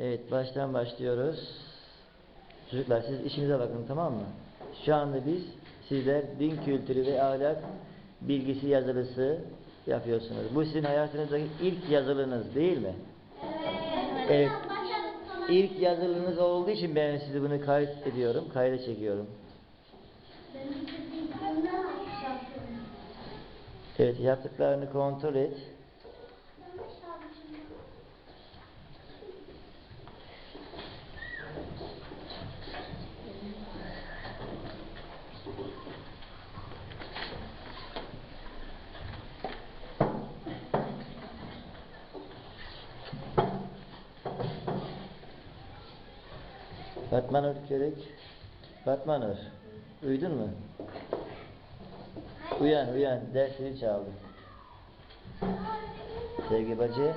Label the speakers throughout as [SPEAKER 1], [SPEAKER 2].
[SPEAKER 1] Evet baştan başlıyoruz. Çocuklar siz işinize bakın tamam mı? Şu anda biz sizler din kültürü ve ahlak bilgisi yazılısı yapıyorsunuz. Bu sizin hayatınızdaki ilk yazılınız değil mi? Evet. İlk yazılınız olduğu için ben sizi bunu kayıt ediyorum, kayda çekiyorum. Evet yaptıklarını kontrol et. Fatma Nur Körük. Fatma Nur. Uyudun mu? Uyan uyan. Dersini çaldı. Sevgi bacı.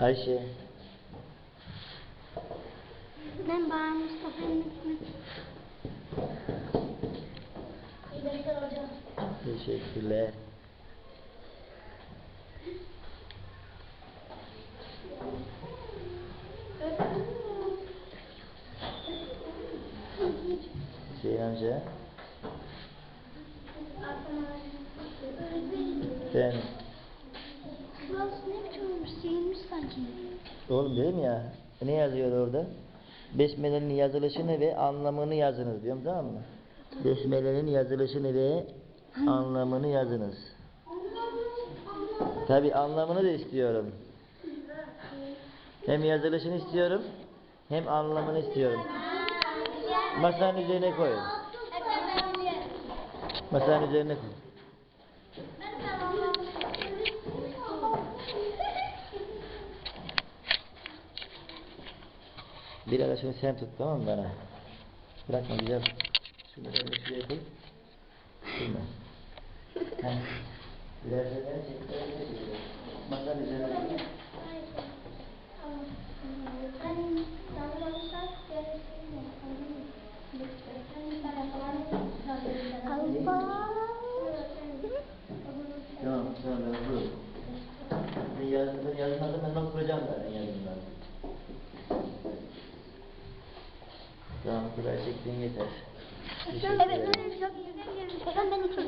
[SPEAKER 1] Ayşe.
[SPEAKER 2] Ben Bahar Mustafa'nın
[SPEAKER 1] Teşekkürler. Hüseyin amca. Ben
[SPEAKER 2] Burası ne biçim olmuş? Sıyılmış sanki.
[SPEAKER 1] Oğlum dedim ya ne yazıyor orada? Besmele'nin yazılışını ve anlamını yazınız diyorum tamam mı? Besmele'nin yazılışını ve anlamını yazınız. Tabi anlamını da istiyorum. Hem yazılışını istiyorum hem anlamını istiyorum. Masanın üzerine koy. Masanın üzerine koy. Bir ara şunu sen tut tamam mı bana? Bırakma güzel. Şunu da bir şuraya koy. Şunu. Ha. Biraz da ben çekeyim. Masanın üzerine koy. Tamam ben okurum. Ben yazın, ben yazın hazır ben not kuracağım zaten yazımdan. Tamam kura çektiğin yeter.
[SPEAKER 2] Evet,
[SPEAKER 1] ederim.
[SPEAKER 2] öyle bir şey. Ben de çok